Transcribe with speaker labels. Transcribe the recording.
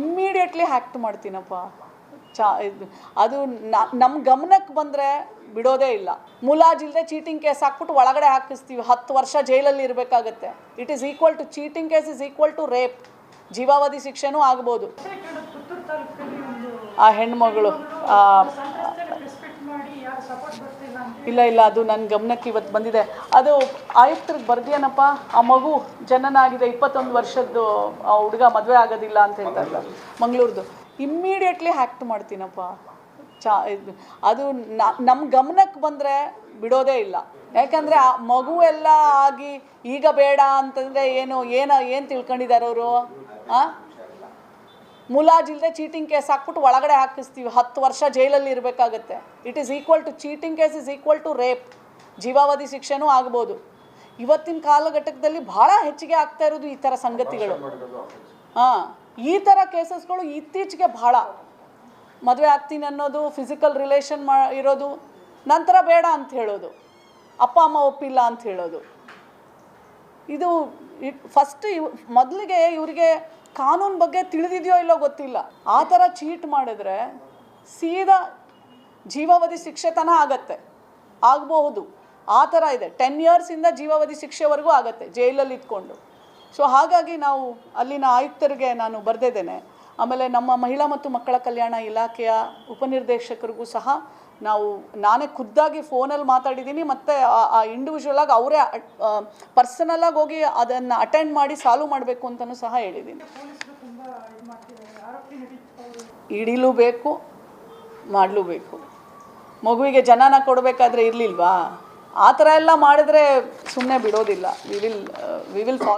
Speaker 1: Immediately hacked ಮಾಡ್ತೀನಪ್ಪ. ಚಾ ಅದು ನಮ್ಮ ಗಮನಕ್ಕೆ ಬಂದರೆ ಬಿಡೋದೇ ಇಲ್ಲ. ಮುಲಾಜಿಲ್ಲದೆ ಚೀಟಿಂಗ್ ಕೇಸ್ ಹಾಕ್ಬಿಟ್ಟು ಒಳಗಡೆ ಹಾಕಿಸ್ತೀವಿ. ಹತ್ತು ವರ್ಷ ಜೈಲಲ್ಲಿ ಇರಬೇಕಾಗತ್ತೆ. It is equal to cheating case is equal to rape ಜೀವಾವಧಿ ಶಿಕ್ಷೆನೂ ಆಗ್ಬೋದು. ಆ ಹೆಣ್ಮಗಳು ಇಲ್ಲ ಇಲ್ಲ, ಅದು ನನ್ನ ಗಮನಕ್ಕೆ ಇವತ್ತು ಬಂದಿದೆ. ಅದು ಆಯುಕ್ತರಿಗೆ ಬರ್ದಿಯೇನಪ್ಪ? ಆ ಮಗು ಜನನ ಆಗಿದೆ ಇಪ್ಪತ್ತೊಂದು ವರ್ಷದ್ದು, ಆ ಹುಡುಗ ಮದುವೆ ಆಗೋದಿಲ್ಲ ಅಂತ ಹೇಳ್ತಾರಲ್ಲ, ಮಂಗಳೂರ್ದು. Immediately hacked ಮಾಡ್ತೀನಪ್ಪ. ಚಾ, ಇದು, ಅದು ನಮ್ಮ ಗಮನಕ್ಕೆ ಬಂದರೆ ಬಿಡೋದೇ ಇಲ್ಲ. ಯಾಕಂದರೆ ಆ ಮಗು ಎಲ್ಲ ಆಗಿ, ಈಗ ಬೇಡ ಅಂತಂದರೆ ಏನು ಏನು ಏನು ತಿಳ್ಕೊಂಡಿದ್ದಾರೆ ಅವರು? ಹಾಂ ಮುಲಾಜಿಲ್ಲದೆ ಚೀಟಿಂಗ್ ಕೇಸ್ ಹಾಕ್ಬಿಟ್ಟು ಒಳಗಡೆ ಹಾಕಿಸ್ತೀವಿ. ಹತ್ತು ವರ್ಷ ಜೈಲಲ್ಲಿ ಇರಬೇಕಾಗತ್ತೆ. It is equal to cheating case is equal to rape ಜೀವಾವಧಿ ಶಿಕ್ಷೆನೂ ಆಗ್ಬೋದು. ಇವತ್ತಿನ ಕಾಲಘಟ್ಟದಲ್ಲಿ ಭಾಳ ಹೆಚ್ಚಿಗೆ ಆಗ್ತಾ ಇರೋದು ಈ ಥರ ಸಂಗತಿಗಳು. ಹಾಂ, ಈ ಥರ ಕೇಸಸ್ಗಳು ಇತ್ತೀಚೆಗೆ ಭಾಳ ಮದುವೆ ಆಗ್ತೀನಿ ಅನ್ನೋದು ಫಿಸಿಕಲ್ ರಿಲೇಷನ್ ಮಾ, ಇರೋದು, ನಂತರ ಬೇಡ ಅಂತ ಹೇಳೋದು. ಅಪ್ಪ, ಅಮ್ಮ ಒಪ್ಪಿಲ್ಲ ಅಂತ ಹೇಳೋದು. ಇದು ಫಸ್ಟ್ ಇವ್, ಮೊದಲಿಗೆ ಇವರಿಗೆ ಕಾನೂನು ಬಗ್ಗೆ ತಿಳಿದಿದೆಯೋ ಇಲ್ಲೋ ಗೊತ್ತಿಲ್ಲ. ಆ ಥರ ಚೀಟ್ ಮಾಡಿದ್ರೆ ಸೀದಾ ಜೀವಾವಧಿ ಶಿಕ್ಷೆ ತನ ಆಗತ್ತೆ. ಆಗಬಹುದು. ಆ ಥರ ಇದೆ. ಟೆನ್ ಇಯರ್ಸಿಂದ ಜೀವಾವಧಿ ಶಿಕ್ಷೆವರೆಗೂ ಆಗತ್ತೆ, ಜೈಲಲ್ಲಿ ಇದ್ಕೊಂಡು. ಸೊ ಹಾಗಾಗಿ ನಾವು ಅಲ್ಲಿನ ಆಯುಕ್ತರಿಗೆ ನಾನು ಬರೆದಿದ್ದೇನೆ. ಆಮೇಲೆ ನಮ್ಮ ಮಹಿಳಾ ಮತ್ತು ಮಕ್ಕಳ ಕಲ್ಯಾಣ ಇಲಾಖೆಯ ಉಪನಿರ್ದೇಶಕರಿಗೂ ಸಹ ನಾವು, ನಾನೇ ಖುದ್ದಾಗಿ ಫೋನಲ್ಲಿ ಮಾತಾಡಿದ್ದೀನಿ, ಮತ್ತು ಆ ಇಂಡಿವಿಜುವಲ್ ಆಗಿ ಅವರೇ ಪರ್ಸನಲಾಗಿ ಹೋಗಿ ಅದನ್ನು ಅಟೆಂಡ್ ಮಾಡಿ ಸಾಲ್ವ್ ಮಾಡಬೇಕು ಅಂತಲೂ ಸಹ ಹೇಳಿದ್ದೀನಿ. ಇಡೀಲೂ ಬೇಕು, ಮಾಡಲೂ ಬೇಕು. ಮಗುವಿಗೆ ಜನನ ಕೊಡಬೇಕಾದ್ರೆ ಇರಲಿಲ್ವಾ? ಆ ಥರ ಎಲ್ಲ ಮಾಡಿದ್ರೆ ಸುಮ್ಮನೆ ಬಿಡೋದಿಲ್ಲ. We will we will